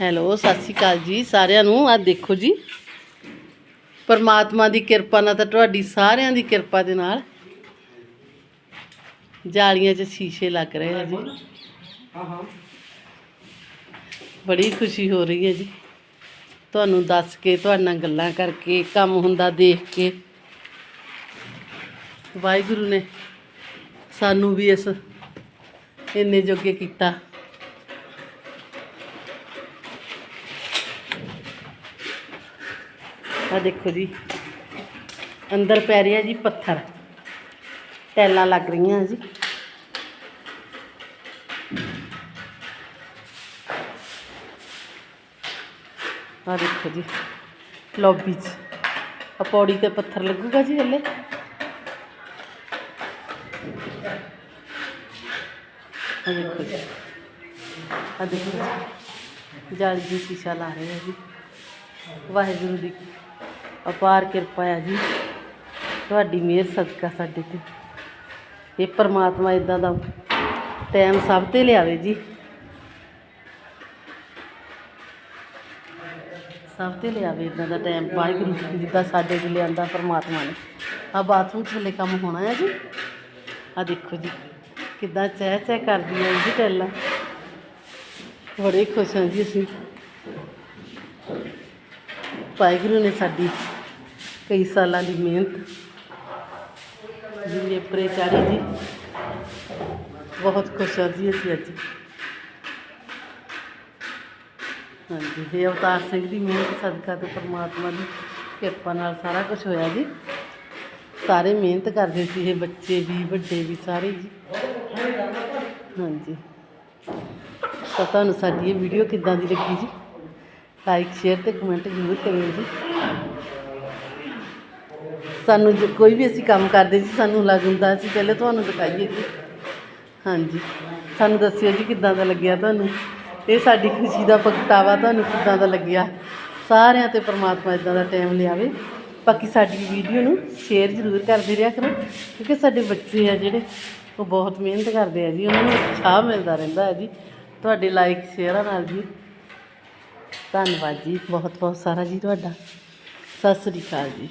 Hello, ਸਤਿ ਸ਼੍ਰੀ ਅਕਾਲ ਜੀ ਸਾਰਿਆਂ ਨੂੰ। ਆ ਦੇਖੋ ਜੀ। ਪਰਮਾਤਮਾ ਦੀ ਕਿਰਪਾ ਨਾਲ ਤਾਂ ਤੁਹਾਡੀ ਸਾਰਿਆਂ ਦੀ ਕਿਰਪਾ ਦੇ ਨਾਲ ਜਾਲੀਆਂ 'ਚ ਸ਼ੀਸ਼ੇ ਲੱਗ ਰਹੇ ਆ ਜੀ। ਹਾਂ ਹਾਂ ਬੜੀ ਖੁਸ਼ੀ ਹੋ ਰਹੀ ਹੈ ਜੀ। ਤੁਹਾਨੂੰ ਦੱਸ ਕੇ, ਤੁਹਾਡੇ ਨਾਲ ਗੱਲਾਂ ਕਰਕੇ, ਕੰਮ ਹੁੰਦਾ ਦੇਖ ਕੇ। ਵਾਹਿਗੁਰੂ ਨੇ ਸਾਨੂੰ ਵੀ ਇਸ ਇੰਨੇ ਜੋਗੇ ਕੀਤਾ। ਆ ਦੇਖੋ ਜੀ। ਅੰਦਰ ਪੈ ਰਿਹਾ ਜੀ ਪੱਥਰ। ਟੈਲਾਂ ਲੱਗ ਰਹੀਆਂ ਜੀ। ਆ ਦੇਖੋ ਜੀ ਲੌਬੀ 'ਚ। ਆ ਪੌੜੀ ਤੇ ਪੱਥਰ ਲੱਗੂਗਾ ਜੀ ਹਲੇ। ਆ ਦੇਖੋ ਜੀ। ਆ ਦੇਖੋ ਜੀ। ਜਾਲੀ ਦੀ ਸ਼ੀਸ਼ਾ ਲਾ ਰਹੇ ਆ ਜੀ। ਵਾਹਿਗੁਰੂ ਦੀ ਅਪਾਰ ਕਿਰਪਾ ਹੈ ਜੀ। ਤੁਹਾਡੀ ਮਿਹਰ ਸਦਕਾ ਸਾਡੇ ਤੇ। ਇਹ ਪਰਮਾਤਮਾ ਇਦਾਂ ਦਾ ਟਾਈਮ ਸਭ ਤੇ ਲਿਆਵੇ ਜੀ। ਸਭ ਤੇ ਲਿਆਵੇ ਇਦਾਂ ਦਾ ਟਾਈਮ। ਵਾਹਿਗੁਰੂ ਜਿੱਦਾਂ ਸਾਡੇ ਤੇ ਲਿਆਂਦਾ ਪਰਮਾਤਮਾ ਨੇ। ਆ ਬਾਥਰੂਮ 'ਚ ਥੱਲੇ ਕੰਮ ਹੋਣਾ ਹੈ ਜੀ। ਆ ਦੇਖੋ ਜੀ, ਕਿੱਦਾਂ ਚਹਿ ਚਹਿ ਕਰਦੀ ਹੈ ਜੀ ਟੈਲਾਂ ਬੜੇ ਖੁਸ਼ ਹਾਂ ਜੀ ਅਸੀਂ। ਵਾਹਿਗੁਰੂ ਨੇ ਸਾਡੀ ਕਈ ਸਾਲਾਂ ਦੀ ਮਿਹਨਤ ਜਿੰਨੇ ਪਰੇ ਜੀ। ਬਹੁਤ ਖੁਸ਼ ਹਾਂ ਜੀ ਅਸੀਂ ਅੱਜ। ਹਾਂਜੀ, ਇਹ ਅਵਤਾਰ ਸਿੰਘ ਦੀ ਮਿਹਨਤ ਸਦਕਾ ਤੇ ਪਰਮਾਤਮਾ ਦੀ ਕਿਰਪਾ ਨਾਲ ਸਾਰਾ ਕੁਝ ਹੋਇਆ ਜੀ। ਸਾਰੇ ਮਿਹਨਤ ਕਰਦੇ ਸੀ ਇਹ ਬੱਚੇ ਵੀ, ਵੱਡੇ ਵੀ ਸਾਰੇ ਜੀ। ਹਾਂਜੀ। ਤਾਂ ਤੁਹਾਨੂੰ ਸਾਡੀ ਇਹ ਵੀਡੀਓ ਕਿੱਦਾਂ ਦੀ ਲੱਗੀ ਜੀ। ਲਾਈਕ ਸ਼ੇਅਰ ਤੇ ਕਮੈਂਟ ਜ਼ਰੂਰ ਕਰਿਓ ਜੀ। ਸਾਨੂੰ ਜੇ ਕੋਈ ਵੀ ਅਸੀਂ ਕੰਮ ਕਰਦੇ ਜੀ, ਸਾਨੂੰ ਲੱਗ ਹੁੰਦਾ ਅਸੀਂ ਪਹਿਲੇ ਤੁਹਾਨੂੰ ਦਿਖਾਈਏ ਜੀ। ਹਾਂਜੀ। ਸਾਨੂੰ ਦੱਸਿਓ ਜੀ ਕਿੱਦਾਂ ਦਾ ਲੱਗਿਆ ਤੁਹਾਨੂੰ। ਇਹ ਸਾਡੀ ਖੁਸ਼ੀ ਦਾ ਪ੍ਰਗਟਾਵਾ ਤੁਹਾਨੂੰ ਕਿੱਦਾਂ ਦਾ ਲੱਗਿਆ। ਸਾਰਿਆਂ ਤੇ ਪ੍ਰਮਾਤਮਾ ਇਦਾਂ ਦਾ ਟਾਈਮ ਲਿਆਵੇ। ਬਾਕੀ ਸਾਡੀ ਵੀਡੀਓ ਨੂੰ ਸ਼ੇਅਰ ਜ਼ਰੂਰ ਕਰਦੇ ਰਿਹਾ ਕਰੋ, ਕਿਉਂਕਿ ਸਾਡੇ ਬੱਚੇ ਆ ਜਿਹੜੇ, ਉਹ ਬਹੁਤ ਮਿਹਨਤ ਕਰਦੇ ਆ ਜੀ। ਉਹਨਾਂ ਨੂੰ ਉਤਸ਼ਾਹ ਮਿਲਦਾ ਰਹਿੰਦਾ ਹੈ ਜੀ। ਤੁਹਾਡੇ ਲਾਈਕ ਸ਼ੇਅਰਾਂ ਨਾਲ ਜੀ। ਧੰਨਵਾਦ ਜੀ ਬਹੁਤ ਬਹੁਤ ਸਾਰਾ ਜੀ ਤੁਹਾਡਾ। ਸਤਿ ਸ੍ਰੀ ਅਕਾਲ ਜੀ।